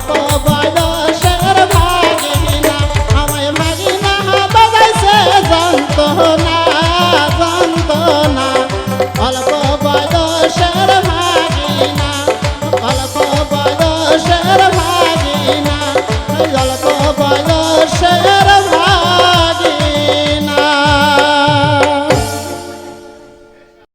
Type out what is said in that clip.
পাবাই